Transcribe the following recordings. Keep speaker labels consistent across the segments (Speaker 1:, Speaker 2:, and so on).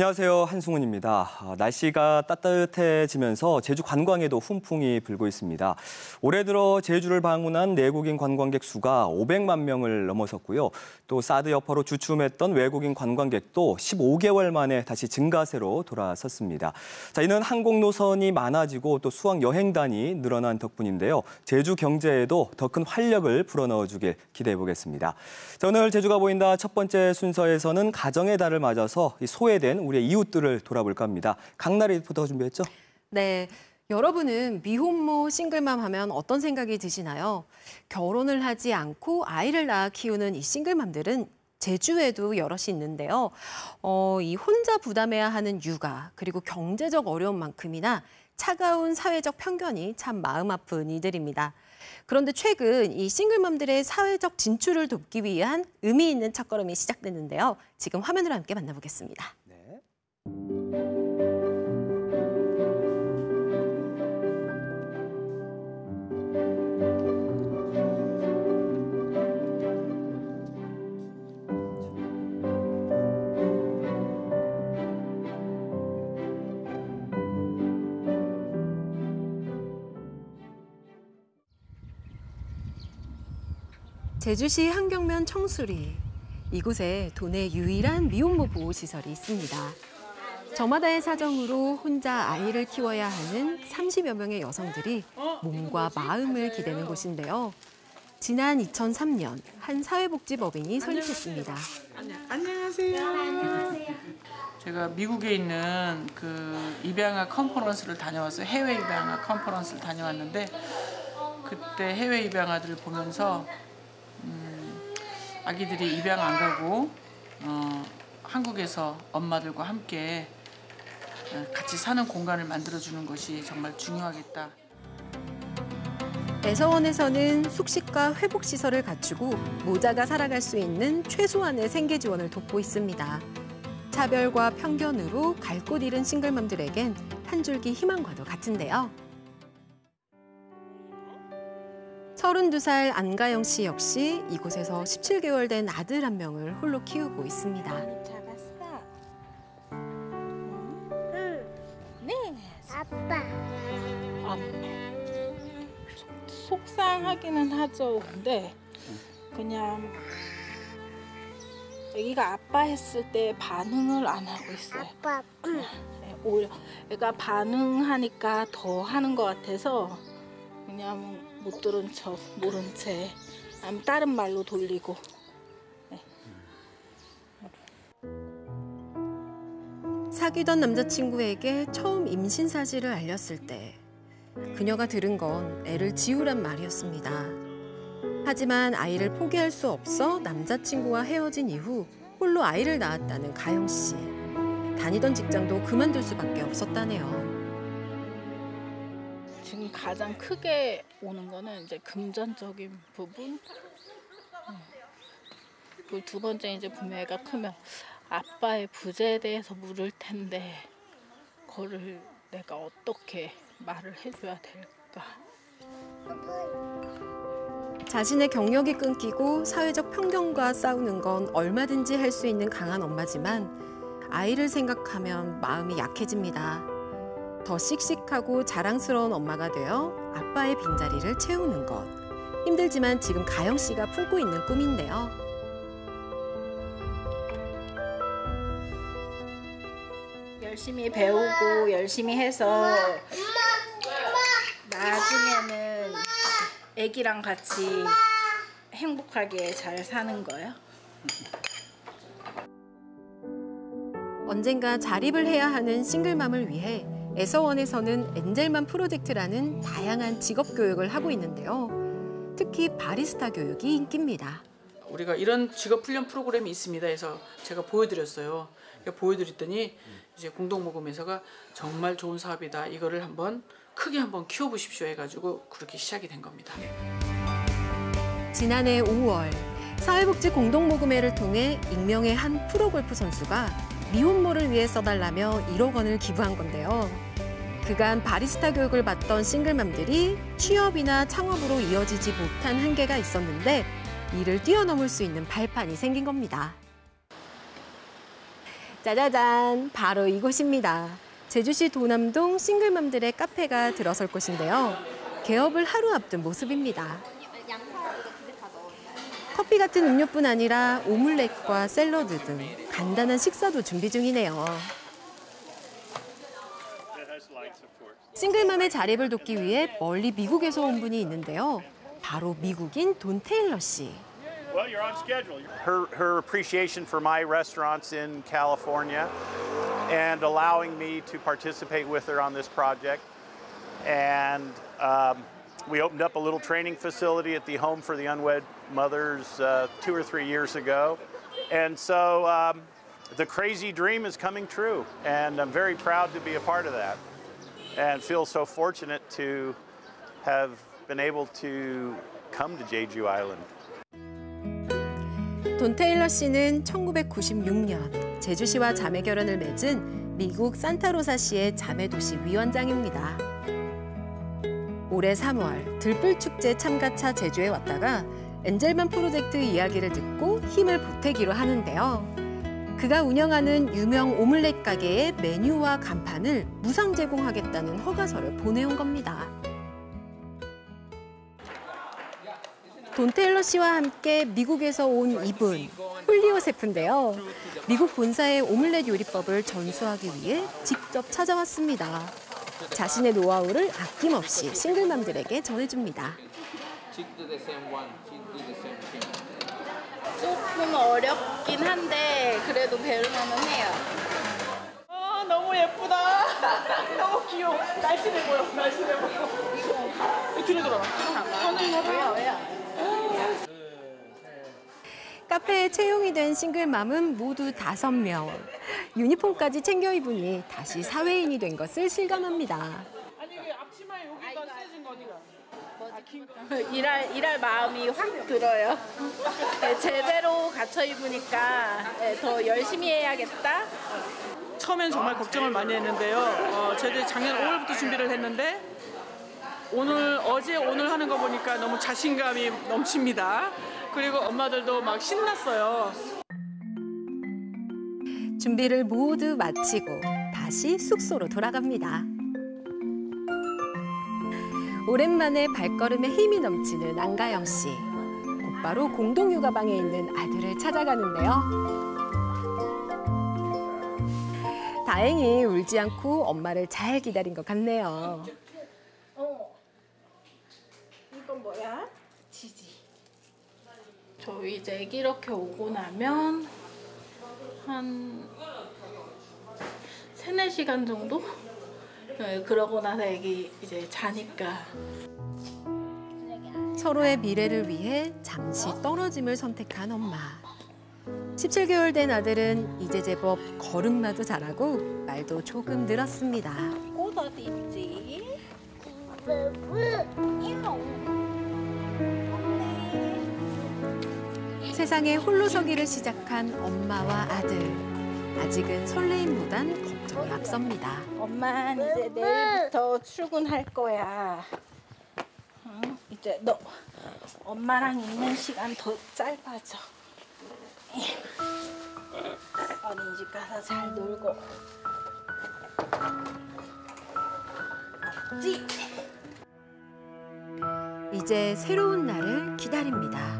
Speaker 1: 안녕하세요. 한승훈입니다. 아, 날씨가 따뜻해지면서 제주 관광에도 훈풍이 불고 있습니다. 올해 들어 제주를 방문한 내국인 관광객 수가 500만 명을 넘어섰고요. 또 사드 여파로 주춤했던 외국인 관광객도 15개월 만에 다시 증가세로 돌아섰습니다. 자, 이는 항공 노선이 많아지고 또 수학 여행단이 늘어난 덕분인데요. 제주 경제에도 더 큰 활력을 불어넣어 주길 기대해 보겠습니다. 자, 오늘 제주가 보인다 첫 번째 순서에서는 가정의 달을 맞아서 소외된 우리의 이웃들을 돌아볼까 합니다. 강나리 리포터가 준비했죠?
Speaker 2: 네. 여러분은 미혼모 싱글맘 하면 어떤 생각이 드시나요? 결혼을 하지 않고 아이를 낳아 키우는 이 싱글맘들은 제주에도 여럿이 있는데요. 어, 이 혼자 부담해야 하는 육아, 그리고 경제적 어려움만큼이나 차가운 사회적 편견이 참 마음 아픈 이들입니다. 그런데 최근 이 싱글맘들의 사회적 진출을 돕기 위한 의미 있는 첫걸음이 시작됐는데요. 지금 화면으로 함께 만나보겠습니다.
Speaker 1: 네.
Speaker 2: 제주시 한경면 청수리. 이곳에 도내 유일한 미혼모 보호시설이 있습니다. 저마다의 사정으로 혼자 아이를 키워야 하는 30여 명의 여성들이 몸과 마음을 기대는 곳인데요. 지난 2003년 한 사회복지법인이 설립했습니다.
Speaker 3: 안녕하세요. 제가 미국에 있는 그 입양아 컨퍼런스를 다녀왔어요. 해외 입양아 컨퍼런스를 다녀왔는데 그때 해외 입양아들을 보면서 음, 아기들이 입양 안 가고 어, 한국에서 엄마들과 함께 어, 같이 사는 공간을 만들어주는 것이 정말 중요하겠다.
Speaker 2: 애서원에서는 숙식과 회복시설을 갖추고 모자가 살아갈 수 있는 최소한의 생계 지원을 돕고 있습니다. 차별과 편견으로 갈 곳 잃은 싱글맘들에겐 한 줄기 희망과도 같은데요. 32살 안가영 씨 역시 이곳에서 17개월 된 아들 한 명을 홀로 키우고 있습니다.
Speaker 4: 속상하기는 하죠. 근데 그냥 애기가 아빠 했을 때 반응을 안 하고 있어요.
Speaker 5: 아빠. 응.
Speaker 4: 네, 오히려 애가 반응하니까 더 하는 것 같아서 그냥 못 들은 척, 모른 채 다른 말로 돌리고
Speaker 2: 사귀던 남자친구에게 처음 임신 사실을 알렸을 때 그녀가 들은 건 애를 지우란 말이었습니다. 하지만 아이를 포기할 수 없어 남자친구와 헤어진 이후 홀로 아이를 낳았다는 가영 씨. 다니던 직장도 그만둘 수밖에 없었다네요.
Speaker 4: 지금 가장 크게 오는 거는 이제 금전적인 부분. 그리고 두 번째 이제 부모가 크면 아빠의 부재에 대해서 물을 텐데 그거를 내가 어떻게 말을 해줘야 될까?
Speaker 2: 자신의 경력이 끊기고 사회적 편견과 싸우는 건 얼마든지 할 수 있는 강한 엄마지만 아이를 생각하면 마음이 약해집니다. 더 씩씩하고 자랑스러운 엄마가 되어 아빠의 빈자리를 채우는 것. 힘들지만 지금 가영 씨가 품고 있는 꿈인데요.
Speaker 4: 열심히 배우고 열심히 해서 나중에는 애기랑 같이 행복하게 잘 사는 거예요.
Speaker 2: 언젠가 자립을 해야 하는 싱글맘을 위해 애서원에서는 엔젤맘 프로젝트라는 다양한 직업 교육을 하고 있는데요. 특히 바리스타 교육이 인기입니다.
Speaker 3: 우리가 이런 직업 훈련 프로그램이 있습니다. 해서 제가 보여드렸어요. 그러니까 보여드렸더니 이제 공동모금회사가 정말 좋은 사업이다. 이거를 한번 크게 한번 키워보십시오 해가지고 그렇게 시작이 된 겁니다.
Speaker 2: 지난해 5월 사회복지 공동모금회를 통해 익명의 한 프로골프 선수가 미혼모를 위해 써달라며 1억 원을 기부한 건데요. 그간 바리스타 교육을 받던 싱글맘들이 취업이나 창업으로 이어지지 못한 한계가 있었는데 이를 뛰어넘을 수 있는 발판이 생긴 겁니다. 짜자잔, 바로 이곳입니다. 제주시 도남동 싱글맘들의 카페가 들어설 곳인데요. 개업을 하루 앞둔 모습입니다. 커피 같은 음료뿐 아니라 오믈렛과 샐러드 등 간단한 식사도 준비 중이네요. 싱글맘의 자립을 돕기 위해 멀리 미국에서 온 분이 있는데요. 바로 미국인 돈 테일러 씨.
Speaker 6: Well, you're on schedule.
Speaker 7: her, her appreciation for my restaurants in California and allowing me to participate with her on this project. And um, we opened up a little training facility at the Home for the Unwed Mothers uh, two or three years ago. And so um, the crazy dream is coming true. And I'm very proud to be a part of that and feel so fortunate to have been able to come to Jeju Island.
Speaker 2: 돈 테일러 씨는 1996년 제주시와 자매 결연을 맺은 미국 산타로사시의 자매도시 위원장입니다. 올해 3월 들불축제 참가차 제주에 왔다가 엔젤만 프로젝트 이야기를 듣고 힘을 보태기로 하는데요. 그가 운영하는 유명 오믈렛 가게의 메뉴와 간판을 무상 제공하겠다는 허가서를 보내온 겁니다. 돈 테일러 씨와 함께 미국에서 온 이분, 훌리오 셰프인데요. 미국 본사의 오믈렛 요리법을 전수하기 위해 직접 찾아왔습니다. 자신의 노하우를 아낌없이 싱글맘들에게 전해줍니다.
Speaker 4: 조금 어렵긴 한데 그래도 배울만은 해요.
Speaker 3: 아 너무 예쁘다. 너무 귀여워. 날씬해 보여. 날씬해 보여. 뒤로 돌아.
Speaker 4: 왜요 왜요?
Speaker 2: 카페에 채용이 된 싱글맘은 모두 다섯 명. 유니폼까지 챙겨 입으니 다시 사회인이 된 것을 실감합니다.
Speaker 3: 아니 왜 앞치마에 여기가 세진 거 어디가?
Speaker 4: 일할 일할 마음이 확 들어요. 네, 제대로 갖춰 입으니까 네, 더 열심히 해야겠다.
Speaker 3: 처음엔 정말 걱정을 많이 했는데요. 어, 저희들이 작년 5월부터 준비를 했는데 오늘 어제 오늘 하는 거 보니까 너무 자신감이 넘칩니다. 그리고 엄마들도 막 신났어요.
Speaker 2: 준비를 모두 마치고 다시 숙소로 돌아갑니다. 오랜만에 발걸음에 힘이 넘치는 안가영 씨. 곧바로 공동 육아방에 있는 아들을 찾아가는데요. 다행히 울지 않고 엄마를 잘 기다린 것 같네요.
Speaker 4: 어. 이건 뭐야? 지지. 저 이제 애기 이렇게 오고 나면 한 세네 시간 정도? 네, 그러고 나서 애기 이제 자니까
Speaker 2: 서로의 미래를 위해 잠시 떨어짐을 선택한 엄마. 17개월 된 아들은 이제 제법 걸음마도 잘하고 말도 조금 늘었습니다.
Speaker 4: 꽃 어디 있지?
Speaker 2: 세상에 홀로 서기를 시작한 엄마와 아들. 아직은 설레임보단 걱정이 앞섭니다.
Speaker 4: 엄마 이제 내일부터 출근할 거야. 응? 이제 너 엄마랑 있는 시간 더 짧아져. 어린이집 가서 잘 놀고. 찌.
Speaker 2: 이제 새로운 날을 기다립니다.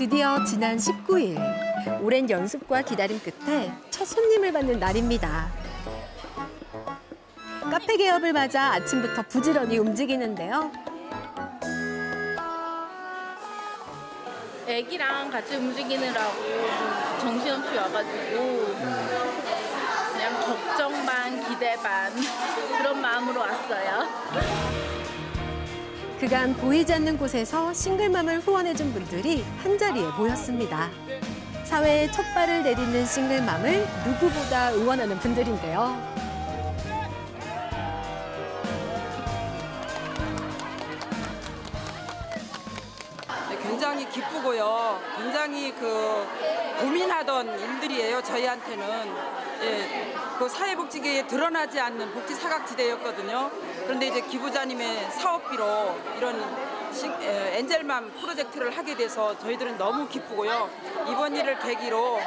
Speaker 2: 드디어 지난 19일 오랜 연습과 기다림 끝에 첫 손님을 받는 날입니다. 카페 개업을 맞아 아침부터 부지런히 움직이는데요.
Speaker 4: 애기랑 같이 움직이느라고 좀 정신없이 와가지고 그냥 걱정 반 기대 반 그런 마음으로 왔어요.
Speaker 2: 그간 보이지 않는 곳에서 싱글맘을 후원해준 분들이 한자리에 모였습니다. 사회에 첫 발을 내딛는 싱글맘을 누구보다 응원하는 분들인데요.
Speaker 8: 네, 굉장히 기쁘고요. 굉장히 그 고민하던 일들이에요. 저희한테는 예, 그 사회복지계에 드러나지 않는 복지 사각지대였거든요. 그런데 이제 기부자님의 사업비로 이런 엔젤맘 프로젝트를 하게 돼서 저희들은 너무 기쁘고요. 이번 일을 계기로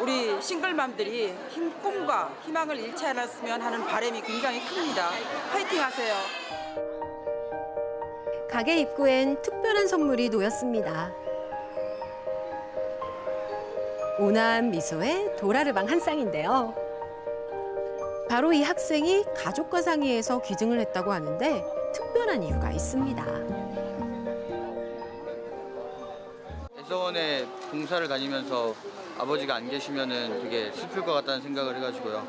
Speaker 8: 우리 싱글맘들이 힘, 꿈과 희망을 잃지 않았으면 하는 바람이 굉장히 큽니다. 파이팅 하세요.
Speaker 2: 가게 입구엔 특별한 선물이 놓였습니다. 온화한 미소의 도라르방 한 쌍인데요. 바로 이 학생이 가족과 상의해서 귀증을 했다고 하는데 특별한 이유가 있습니다.
Speaker 9: 애서원에 봉사를 다니면서 아버지가 안 계시면은 되게 슬플 것 같다는 생각을 해가지고요.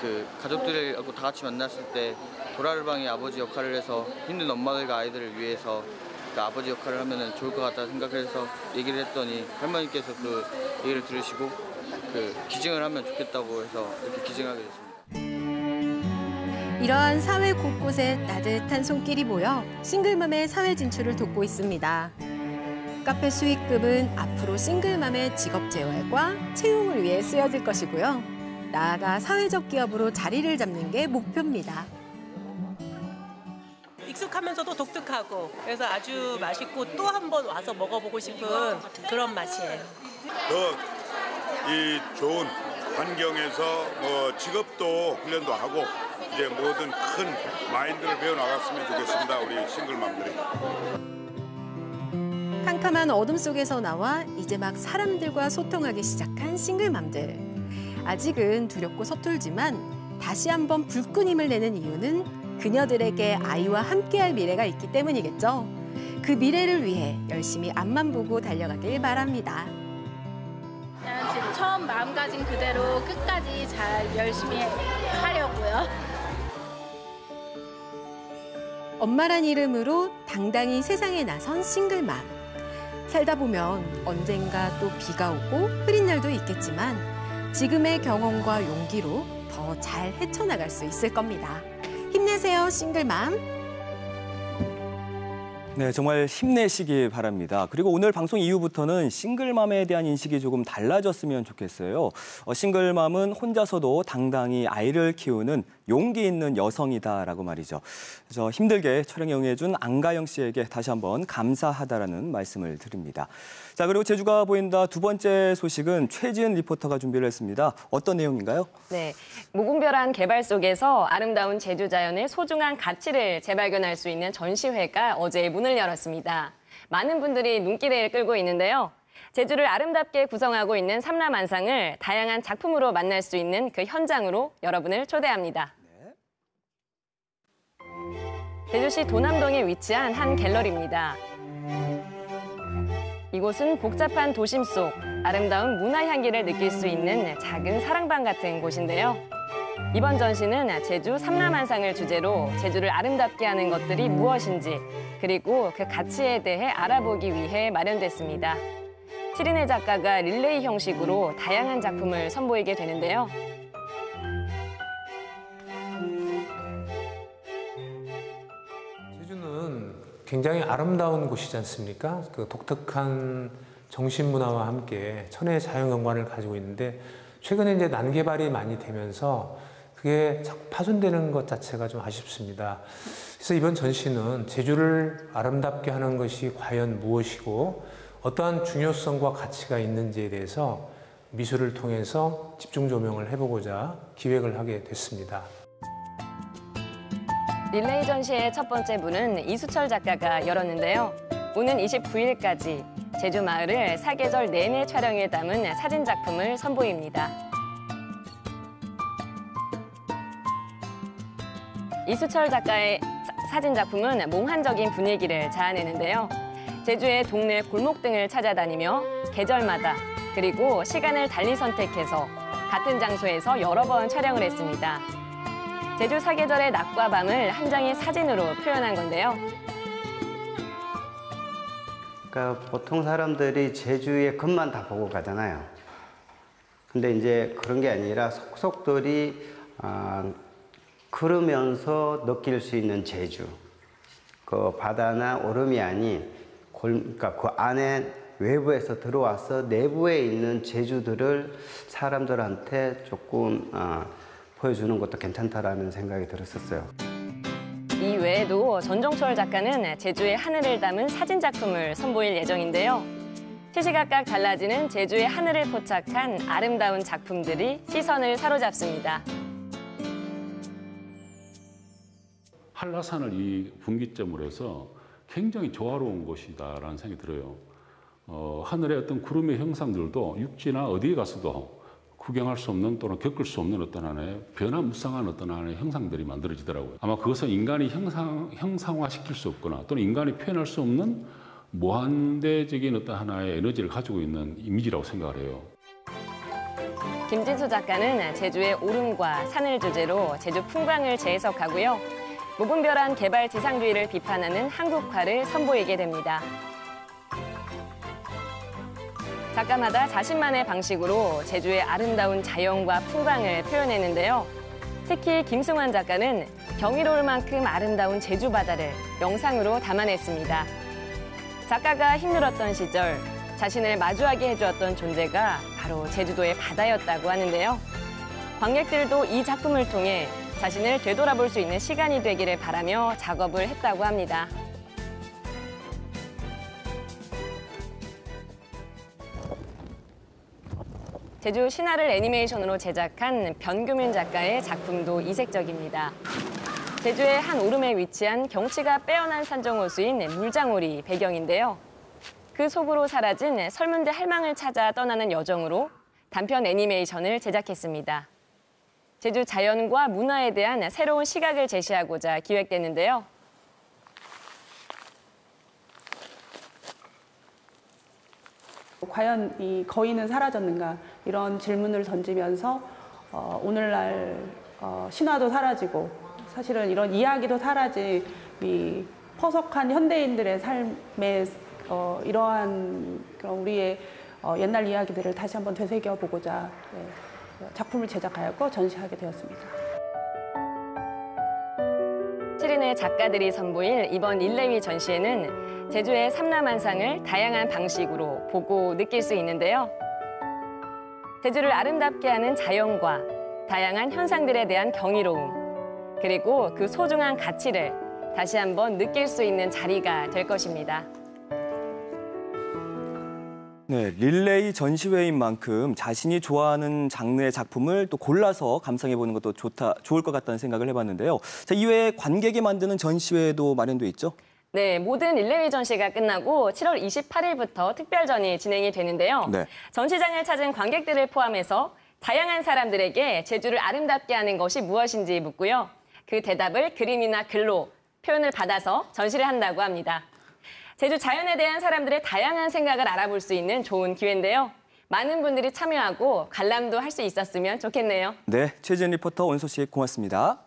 Speaker 9: 그 가족들하고 다 같이 만났을 때 도라르방이 아버지 역할을 해서 힘든 엄마들과 아이들을 위해서 그 아버지 역할을 하면은 좋을 것 같다 생각해서 얘기를 했더니 할머니께서 그 얘기를 들으시고 그 기증을 하면 좋겠다고 해서 이렇게 기증하게 됐습니다.
Speaker 2: 이러한 사회 곳곳에 따뜻한 손길이 모여 싱글맘의 사회 진출을 돕고 있습니다. 카페 수익금은 앞으로 싱글맘의 직업 재활과 채용을 위해 쓰여질 것이고요. 나아가 사회적 기업으로 자리를 잡는 게 목표입니다.
Speaker 10: 익숙하면서도 독특하고 그래서 아주 맛있고 또 한 번 와서 먹어보고 싶은 그런 맛이에요.
Speaker 6: 더이 좋은 환경에서 뭐 직업도 훈련도 하고 이제 모든 큰 마인드를 배워 나갔으면 좋겠습니다. 우리 싱글맘들이.
Speaker 2: 캄캄한 어둠 속에서 나와 이제 막 사람들과 소통하기 시작한 싱글맘들. 아직은 두렵고 서툴지만 다시 한번 불끈힘을 내는 이유는 그녀들에게 아이와 함께할 미래가 있기 때문이겠죠. 그 미래를 위해 열심히 앞만 보고 달려가길 바랍니다.
Speaker 4: 그냥 지금 처음 마음가짐 그대로 끝까지 잘 열심히 하려고요.
Speaker 2: 엄마란 이름으로 당당히 세상에 나선 싱글맘. 살다 보면 언젠가 또 비가 오고 흐린 날도 있겠지만 지금의 경험과 용기로 더 잘 헤쳐나갈 수 있을 겁니다. 힘내세요, 싱글맘.
Speaker 1: 네, 정말 힘내시기 바랍니다. 그리고 오늘 방송 이후부터는 싱글맘에 대한 인식이 조금 달라졌으면 좋겠어요. 어, 싱글맘은 혼자서도 당당히 아이를 키우는 용기 있는 여성이다라고 말이죠. 저 힘들게 촬영에 응해준 안가영 씨에게 다시 한번 감사하다라는 말씀을 드립니다. 자, 그리고 제주가 보인다 두 번째 소식은 최지은 리포터가 준비를 했습니다. 어떤 내용인가요?
Speaker 11: 네, 무분별한 개발 속에서 아름다운 제주 자연의 소중한 가치를 재발견할 수 있는 전시회가 어제 문을 열었습니다. 많은 분들이 눈길을 끌고 있는데요. 제주를 아름답게 구성하고 있는 삼라만상을 다양한 작품으로 만날 수 있는 그 현장으로 여러분을 초대합니다. 제주시 도남동에 위치한 한 갤러리입니다. 이곳은 복잡한 도심 속 아름다운 문화 향기를 느낄 수 있는 작은 사랑방 같은 곳인데요. 이번 전시는 제주 삼라만상을 주제로 제주를 아름답게 하는 것들이 무엇인지 그리고 그 가치에 대해 알아보기 위해 마련됐습니다. 시린의 작가가 릴레이 형식으로 다양한 작품을 선보이게 되는데요.
Speaker 12: 제주는 굉장히 아름다운 곳이지 않습니까? 그 독특한 정신 문화와 함께 천혜의 자연 경관을 가지고 있는데 최근에 이제 난개발이 많이 되면서 그게 자꾸 파손되는 것 자체가 좀 아쉽습니다. 그래서 이번 전시는 제주를 아름답게 하는 것이 과연 무엇이고 어떠한 중요성과 가치가 있는지에 대해서 미술을 통해서 집중 조명을 해보고자 기획을 하게 됐습니다.
Speaker 11: 릴레이 전시의 첫 번째 문은 이수철 작가가 열었는데요. 오는 29일까지 제주 마을을 사계절 내내 촬영에 담은 사진 작품을 선보입니다. 이수철 작가의 사- 사진 작품은 몽환적인 분위기를 자아내는데요. 제주의 동네 골목 등을 찾아다니며 계절마다 그리고 시간을 달리 선택해서 같은 장소에서 여러 번 촬영을 했습니다. 제주 사계절의 낮과 밤을 한 장의 사진으로 표현한 건데요.
Speaker 13: 그러니까 보통 사람들이 제주의 것만 다 보고 가잖아요. 근데 이제 그런 게 아니라 속속들이 아, 걸으면서 느낄 수 있는 제주. 그 바다나 오름이 아닌 골, 그러니까 그 안에 외부에서 들어와서 내부에 있는 제주들을 사람들한테 조금 아, 보여주는 것도 괜찮다라는 생각이 들었었어요.
Speaker 11: 이 외에도 전종철 작가는 제주의 하늘을 담은 사진 작품을 선보일 예정인데요. 시시각각 달라지는 제주의 하늘을 포착한 아름다운 작품들이 시선을 사로잡습니다.
Speaker 14: 한라산을 이 분기점으로 해서 굉장히 조화로운 곳이다라는 생각이 들어요. 어, 하늘의 어떤 구름의 형상들도 육지나 어디에 가서도 구경할 수 없는 또는 겪을 수 없는 어떤 하나의 변화무쌍한 어떤 하나의 형상들이 만들어지더라고요. 아마 그것은 인간이 형상, 형상화시킬 수 없거나 또는 인간이 표현할 수 없는 무한대적인 어떤 하나의 에너지를 가지고 있는 이미지라고 생각을 해요.
Speaker 11: 김진수 작가는 제주의 오름과 산을 주제로 제주 풍광을 재해석하고요. 무분별한 개발 지상주의를 비판하는 한국화를 선보이게 됩니다. 작가마다 자신만의 방식으로 제주의 아름다운 자연과 풍광을 표현했는데요. 특히 김승환 작가는 경이로울 만큼 아름다운 제주 바다를 영상으로 담아냈습니다. 작가가 힘들었던 시절 자신을 마주하게 해주었던 존재가 바로 제주도의 바다였다고 하는데요. 관객들도 이 작품을 통해 자신을 되돌아볼 수 있는 시간이 되기를 바라며 작업을 했다고 합니다. 제주 신화를 애니메이션으로 제작한 변규민 작가의 작품도 이색적입니다. 제주의 한 오름에 위치한 경치가 빼어난 산정호수인 물장오리 배경인데요. 그 속으로 사라진 설문대 할망을 찾아 떠나는 여정으로 단편 애니메이션을 제작했습니다. 제주 자연과 문화에 대한 새로운 시각을 제시하고자 기획됐는데요.
Speaker 15: 과연 이 거인은 사라졌는가 이런 질문을 던지면서 어, 오늘날 어, 신화도 사라지고 사실은 이런 이야기도 사라진 이 퍼석한 현대인들의 삶의 어, 이러한 그런 우리의 어, 옛날 이야기들을 다시 한번 되새겨 보고자 네, 작품을 제작하였고 전시하게 되었습니다.
Speaker 11: 7인의 작가들이 선보일 이번 일레위 전시회는 제주의 삼남한상을 다양한 방식으로 보고 느낄 수 있는데요. 제주를 아름답게 하는 자연과 다양한 현상들에 대한 경이로움, 그리고 그 소중한 가치를 다시 한번 느낄 수 있는 자리가 될 것입니다.
Speaker 1: 네, 릴레이 전시회인 만큼 자신이 좋아하는 장르의 작품을 또 골라서 감상해 보는 것도 좋다, 좋을 것 같다는 생각을 해봤는데요. 자, 이외에 관객이 만드는 전시회도 마련돼 있죠?
Speaker 11: 네, 모든 릴레이 전시가 끝나고 7월 28일부터 특별전이 진행이 되는데요.
Speaker 1: 네.
Speaker 11: 전시장을 찾은 관객들을 포함해서 다양한 사람들에게 제주를 아름답게 하는 것이 무엇인지 묻고요. 그 대답을 그림이나 글로 표현을 받아서 전시를 한다고 합니다. 제주 자연에 대한 사람들의 다양한 생각을 알아볼 수 있는 좋은 기회인데요. 많은 분들이 참여하고 관람도 할 수 있었으면 좋겠네요.
Speaker 1: 네, 최진 리포터 온 소식 고맙습니다.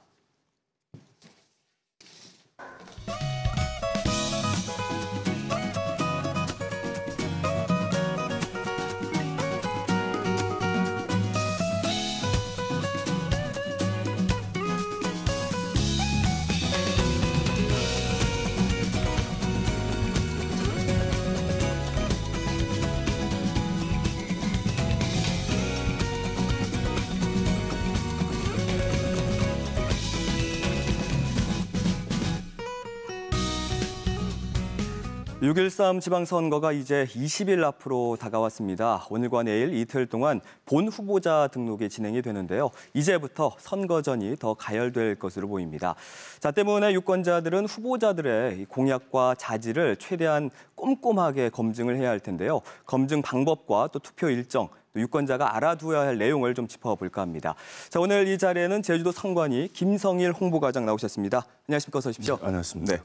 Speaker 1: (6.13) 지방선거가 이제 20일 앞으로 다가왔습니다. 오늘과 내일 이틀 동안 본 후보자 등록이 진행이 되는데요. 이제부터 선거전이 더 가열될 것으로 보입니다. 자, 때문에 유권자들은 후보자들의 공약과 자질을 최대한 꼼꼼하게 검증을 해야 할 텐데요. 검증 방법과 또 투표 일정, 또 유권자가 알아두어야 할 내용을 좀 짚어볼까 합니다. 자, 오늘 이 자리에는 제주도 선관위 김성일 홍보과장 나오셨습니다. 안녕하십니까? 어서 오십시오.
Speaker 16: 네, 안녕하십니까.
Speaker 1: 네.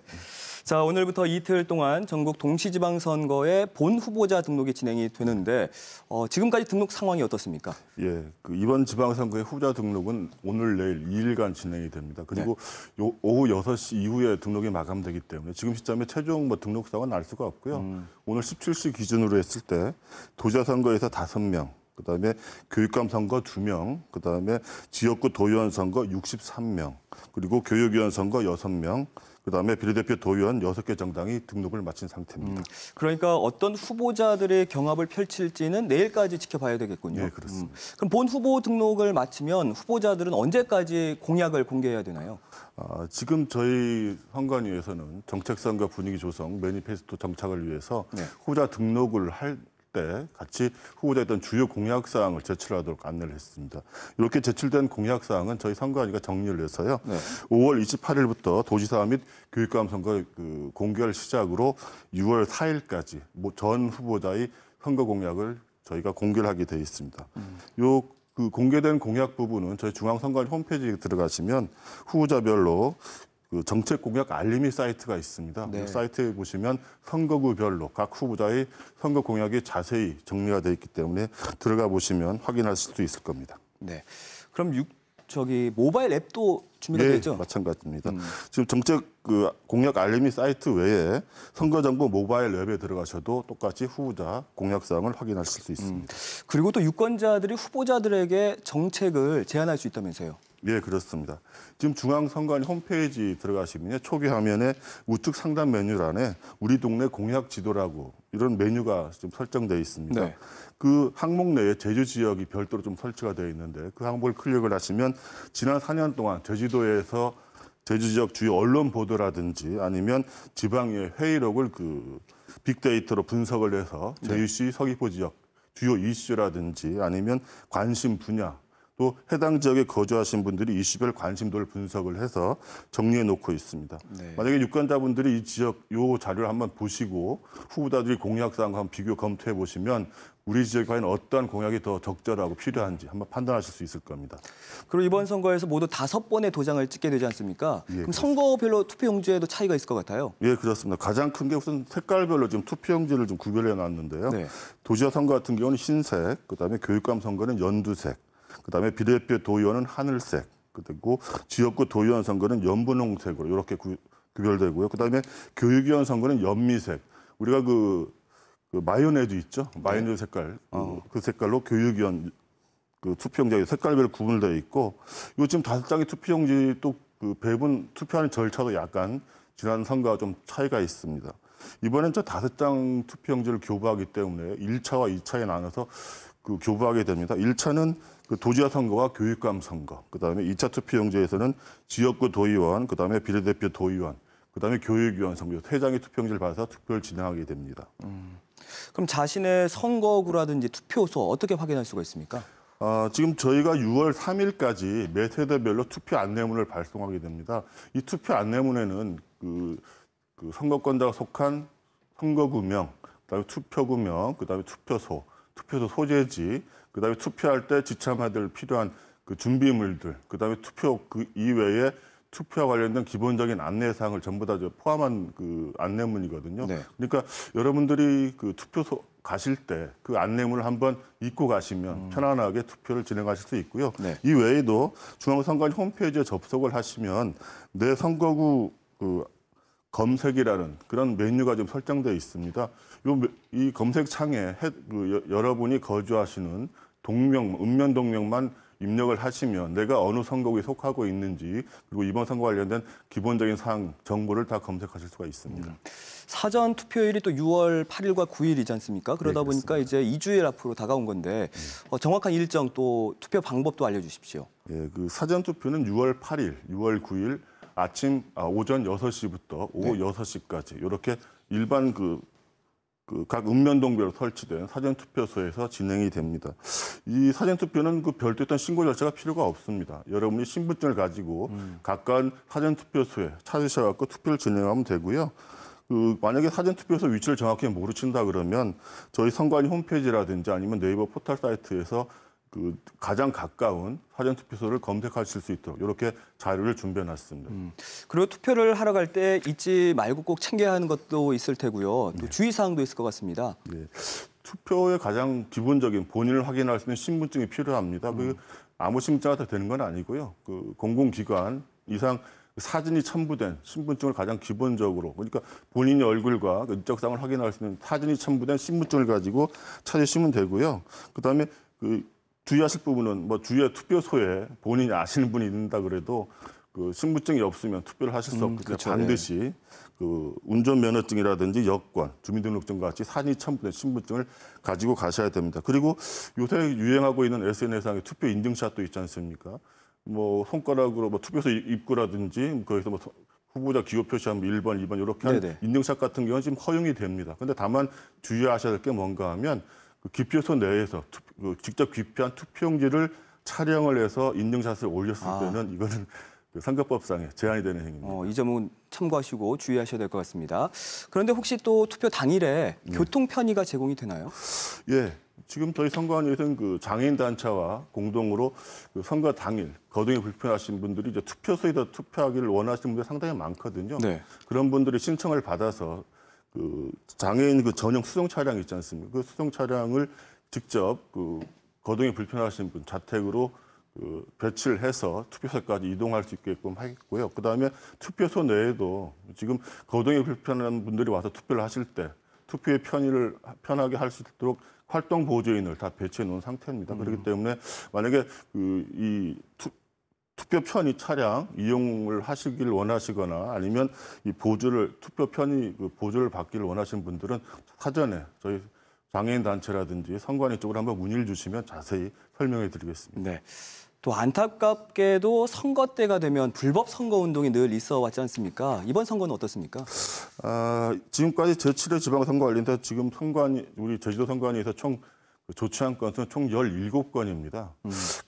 Speaker 1: 자, 오늘부터 이틀 동안 전국 동시지방선거의 본 후보자 등록이 진행이 되는데 어, 지금까지 등록 상황이 어떻습니까?
Speaker 16: 예, 그 이번 지방선거의 후보자 등록은 오늘 내일 2일간 진행이 됩니다. 그리고
Speaker 1: 네.
Speaker 16: 요, 오후 6시 이후에 등록이 마감되기 때문에 지금 시점에 최종 뭐 등록 사가 날 수가 없고요.
Speaker 1: 음.
Speaker 16: 오늘 17시 기준으로 했을 때 도지사 선거에서 5명, 그다음에 교육감 선거 2명, 그다음에 지역구 도의원 선거 63명, 그리고 교육위원 선거 6명, 그다음에 비례대표 도의원 여섯 개 정당이 등록을 마친 상태입니다.
Speaker 1: 그러니까 어떤 후보자들의 경합을 펼칠지는 내일까지 지켜봐야 되겠군요.
Speaker 16: 네, 그렇습니다.
Speaker 1: 음. 그럼 본 후보 등록을 마치면 후보자들은 언제까지 공약을 공개해야 되나요?
Speaker 16: 아, 지금 저희 선관위에서는 정책선거 분위기 조성, 매니페스토 정착을 위해서 후보자 등록을 할 때 같이 후보자에 어떤 주요 공약 사항을 제출하도록 안내를 했습니다. 이렇게 제출된 공약 사항은 저희 선관위가 정리를 해서요. 5월 28일부터 도지사 및 교육감 선거 그 공개를 시작으로 6월 4일까지 뭐전 후보자의 선거 공약을 저희가 공개를 하게 돼 있습니다. 요그 공개된 공약 부분은 저희 중앙선관위 홈페이지에 들어가시면 후보자별로 그 정책 공약 알림이 사이트가 있습니다.
Speaker 1: 네.
Speaker 16: 그 사이트에 보시면 선거구별로 각 후보자의 선거 공약이 자세히 정리가 되어 있기 때문에 들어가 보시면 확인하실 수 있을 겁니다.
Speaker 1: 네. 그럼 육, 저기 모바일 앱도 준비가 되어
Speaker 16: 예? 마찬가지입니다. 지금 정책 그 공약 알림이 사이트 외에 선거정보 모바일 앱에 들어가셔도 똑같이 후보자 공약 사항을 확인하실 수 있습니다.
Speaker 1: 그리고 또 유권자들이 후보자들에게 정책을 제안할 수 있다면서요?
Speaker 16: 예, 그렇습니다. 지금 중앙선관위 홈페이지 들어가시면 초기 화면에 우측 상단 메뉴란에 우리 동네 공약 지도라고 이런 메뉴가 지금 설정되어 있습니다.
Speaker 1: 네.
Speaker 16: 그 항목 내에 제주 지역이 별도로 좀 설치가 되어 있는데 그 항목을 클릭을 하시면 지난 4년 동안 제주도에서 제주 지역 주요 언론 보도라든지 아니면 지방의 회의록을 그 빅데이터로 분석을 해서 제주시 서귀포 지역 주요 이슈라든지 아니면 관심 분야 또 해당 지역에 거주하신 분들이 이슈별 관심도를 분석을 해서 정리해 놓고 있습니다.
Speaker 1: 네.
Speaker 16: 만약에 유권자분들이 이 지역 요 자료를 한번 보시고 후보자들이 공약 사항과 한번 비교 검토해 보시면 우리 지역에 과연 어떠한 공약이 더 적절하고 필요한지 한번 판단하실 수 있을 겁니다.
Speaker 1: 그리고 이번 선거에서 모두 다섯 번의 도장을 찍게 되지 않습니까?
Speaker 16: 예,
Speaker 1: 그럼 선거별로 투표용지에도 차이가 있을 것 같아요.
Speaker 16: 예, 그렇습니다. 가장 큰 게 우선 색깔별로 지금 투표용지를 좀 구별해 놨는데요.
Speaker 1: 네.
Speaker 16: 도지사 선거 같은 경우는 흰색, 그다음에 교육감 선거는 연두색, 그다음에 비례대표 도의원은 하늘색, 그리고 지역구 도의원 선거는 연분홍색으로 이렇게 구, 구별되고요. 그다음에 교육위원 선거는 연미색. 우리가 그, 그 마요네즈 있죠? 마요네즈 색깔, 그, 그 색깔로 교육위원 그 투표용지가 색깔별로 구분되어 있고 이거 지금 다섯 장의 투표용지 또 그 배분 투표하는 절차도 약간 지난 선거와 좀 차이가 있습니다. 이번엔 저 다섯 장 투표용지를 교부하기 때문에 1차와 2차에 나눠서 그 교부하게 됩니다. 1차는 그 도지사 선거와 교육감 선거, 그다음에 2차 투표용지에서는 지역구 도의원, 그다음에 비례대표 도의원, 그다음에 교육위원 선거 세 장의 투표용지를 받아서 투표를 진행하게 됩니다.
Speaker 1: 그럼 자신의 선거구라든지 투표소 어떻게 확인할 수가 있습니까?
Speaker 16: 아, 지금 저희가 6월 3일까지 매 세대별로 투표 안내문을 발송하게 됩니다. 이 투표 안내문에는 그, 그 선거권자가 속한 선거구명, 그다음에 투표구명, 그다음에 투표소, 투표소 소재지, 그다음에 투표할 때 지참해야 될 필요한 그 준비물들, 그다음에 투표 그 이외에 투표와 관련된 기본적인 안내 사항을 전부 다저 포함한 그 안내문이거든요.
Speaker 1: 네.
Speaker 16: 그러니까 여러분들이 그 투표소 가실 때 그 안내문을 한번 읽고 가시면 편안하게 투표를 진행하실 수 있고요.
Speaker 1: 네.
Speaker 16: 이 외에도 중앙선관위 홈페이지에 접속을 하시면 내 선거구 그 검색이라는 그런 메뉴가 좀 설정되어 있습니다. 요 이 검색 창에 해- 그 여- 여러분이 거주하시는 동명, 읍면 동명만 입력을 하시면 내가 어느 선거구에 속하고 있는지 그리고 이번 선거 관련된 기본적인 사항 정보를 다 검색하실 수가 있습니다.
Speaker 1: 사전 투표일이 또 6월 8일과 9일이지 않습니까? 그러다
Speaker 16: 네,
Speaker 1: 보니까 이제 2주일 앞으로 다가온 건데 어, 정확한 일정 또 투표 방법도 알려주십시오.
Speaker 16: 예, 그 사전 투표는 6월 8일, 6월 9일 아침 아, 오전 6시부터 오후 6시까지 이렇게 일반 그 그각 읍면동별로 설치된 사전 투표소에서 진행이 됩니다. 이 사전 투표는 그 별도 어떤 신고 절차가 필요가 없습니다. 여러분이 신분증을 가지고 가까운 사전 투표소에 찾으셔갖고 투표를 진행하면 되고요. 그 만약에 사전 투표소 위치를 정확히 모르신다 그러면 저희 선관위 홈페이지라든지 아니면 네이버 포털 사이트에서 그 가장 가까운 사전 투표소를 검색하실 수 있도록 이렇게 자료를 준비해 놨습니다.
Speaker 1: 그리고 투표를 하러 갈 때 잊지 말고 꼭 챙겨야 하는 것도 있을 테고요. 또 주의 사항도 있을 것 같습니다.
Speaker 16: 예. 투표의 가장 기본적인 본인을 확인할 수 있는 신분증이 필요합니다. 그 아무 신분증 다 되는 건 아니고요. 그 공공기관 이상 사진이 첨부된 신분증을 가장 기본적으로 그러니까 본인의 얼굴과 그 인적사항을 확인할 수 있는 사진이 첨부된 신분증을 가지고 찾으시면 되고요. 그다음에 그 주의하실 부분은 뭐 주위의 투표소에 본인이 아시는 분이 있다 그래도 그 신분증이 없으면 투표를 하실 수
Speaker 1: 음,
Speaker 16: 없기 때문에
Speaker 1: 그렇죠.
Speaker 16: 반드시 그 운전면허증이라든지 여권, 주민등록증 같이 사진 첨부된 신분증을 가지고 가셔야 됩니다. 그리고 요새 유행하고 있는 SNS상의 투표 인증샷도 있지 않습니까? 뭐 손가락으로 뭐 투표소 입구라든지 거기서 뭐 후보자 기호 표시하면 1번, 2번 이렇게 한
Speaker 1: 네네.
Speaker 16: 인증샷 같은 경우는 지금 허용이 됩니다. 근데 다만 주의하셔야 될 게 뭔가 하면 그 기표소 내에서 투, 그 직접 기표한 투표용지를 촬영을 해서 인증샷을 올렸을
Speaker 1: 아.
Speaker 16: 때는 이거는 그 선거법상에 제한이 되는 행위입니다.
Speaker 1: 어, 이 점은 참고하시고 주의하셔야 될 것 같습니다. 그런데 혹시 또 투표 당일에 교통 편의가 제공이 되나요?
Speaker 16: 예. 지금 저희 선관위에서는 그 장애인 단체와 공동으로 그 선거 당일 거동이 불편하신 분들이 이제 투표소에서 투표하기를 원하시는 분들이 상당히 많거든요.
Speaker 1: 네.
Speaker 16: 그런 분들이 신청을 받아서 그 장애인 그 전용 수송 차량 있지 않습니까? 그 수송 차량을 직접 그 거동이 불편하신 분 자택으로 그 배치를 해서 투표소까지 이동할 수 있게끔 하겠고요. 그 다음에 투표소 내에도 지금 거동이 불편한 분들이 와서 투표를 하실 때 투표의 편의를 편하게 할 수 있도록 활동 보조인을 다 배치해 놓은 상태입니다. 그렇기 때문에 만약에 그이 투표 편의 차량 이용을 하시길 원하시거나 아니면 이 보조를 투표 편의 그 보조를 받기를 원하시는 분들은 사전에 저희 장애인 단체라든지 선관위 쪽으로 한번 문의를 주시면 자세히 설명해 드리겠습니다.
Speaker 1: 네. 또 안타깝게도 선거 때가 되면 불법 선거 운동이 늘 있어 왔지 않습니까? 이번 선거는 어떻습니까?
Speaker 16: 아, 지금까지 제7회 지방선거 관련해서 지금 선관위 우리 제주도 선관위에서 총그 조치한 건수는 총 17건입니다.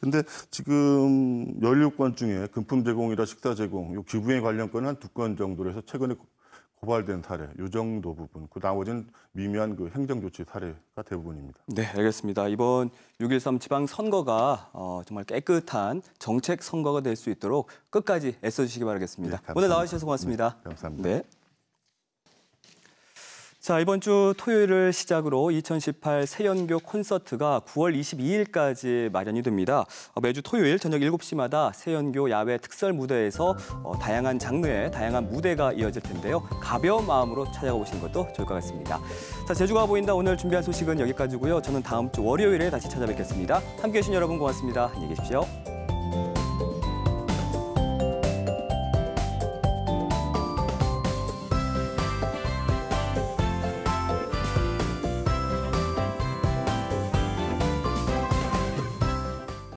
Speaker 16: 근데 지금 16건 중에 금품 제공이라 식사 제공, 요 기부에 관련 건은 한 두 건 정도로 해서 최근에 고발된 사례, 요 정도 부분. 그 나머지는 미미한 그 행정 조치 사례가 대부분입니다.
Speaker 1: 네, 알겠습니다. 이번 6.13 지방 선거가 어, 정말 깨끗한 정책 선거가 될 수 있도록 끝까지 애써주시기 바라겠습니다.
Speaker 16: 네.
Speaker 1: 오늘 나와주셔서 고맙습니다.
Speaker 16: 네, 감사합니다.
Speaker 1: 네. 자, 이번 주 토요일을 시작으로 2018 새연교 콘서트가 9월 22일까지 마련이 됩니다. 어, 매주 토요일 저녁 7시마다 새연교 야외 특설 무대에서 어, 다양한 장르의 다양한 무대가 이어질 텐데요. 가벼운 마음으로 찾아가 보시는 것도 좋을 것 같습니다. 자, 제주가 보인다 오늘 준비한 소식은 여기까지고요. 저는 다음 주 월요일에 다시 찾아뵙겠습니다. 함께해 주신 여러분 고맙습니다. 안녕히 계십시오.